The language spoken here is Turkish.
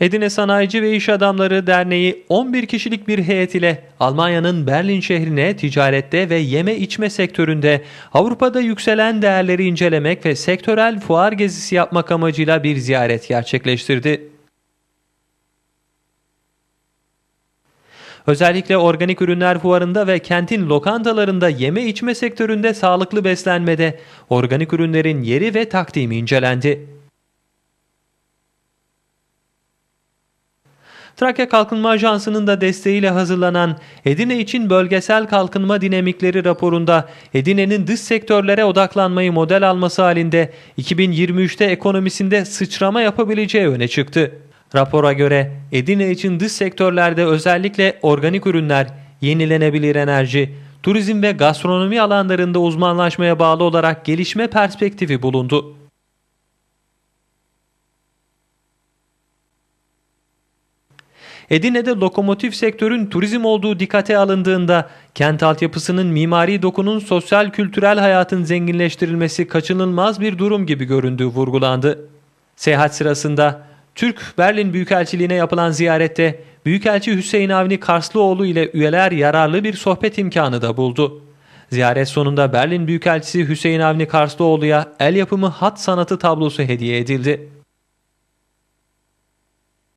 Edirne Sanayici ve İş Adamları Derneği 11 kişilik bir heyet ile Almanya'nın Berlin şehrine ticarette ve yeme içme sektöründe Avrupa'da yükselen değerleri incelemek ve sektörel fuar gezisi yapmak amacıyla bir ziyaret gerçekleştirdi. Özellikle organik ürünler fuarında ve kentin lokantalarında yeme içme sektöründe sağlıklı beslenmede organik ürünlerin yeri ve takdimi incelendi. Trakya Kalkınma Ajansı'nın da desteğiyle hazırlanan Edirne için bölgesel kalkınma dinamikleri raporunda Edirne'nin dış sektörlere odaklanmayı model alması halinde 2023'te ekonomisinde sıçrama yapabileceği öne çıktı. Rapora göre Edirne için dış sektörlerde özellikle organik ürünler, yenilenebilir enerji, turizm ve gastronomi alanlarında uzmanlaşmaya bağlı olarak gelişme perspektifi bulundu. Edirne'de lokomotif sektörün turizm olduğu dikkate alındığında kent altyapısının mimari dokunun sosyal kültürel hayatın zenginleştirilmesi kaçınılmaz bir durum gibi göründüğü vurgulandı. Seyahat sırasında Türk Berlin Büyükelçiliğine yapılan ziyarette Büyükelçi Hüseyin Avni Karslıoğlu ile üyeler yararlı bir sohbet imkanı da buldu. Ziyaret sonunda Berlin Büyükelçisi Hüseyin Avni Karslıoğlu'ya el yapımı hat sanatı tablosu hediye edildi.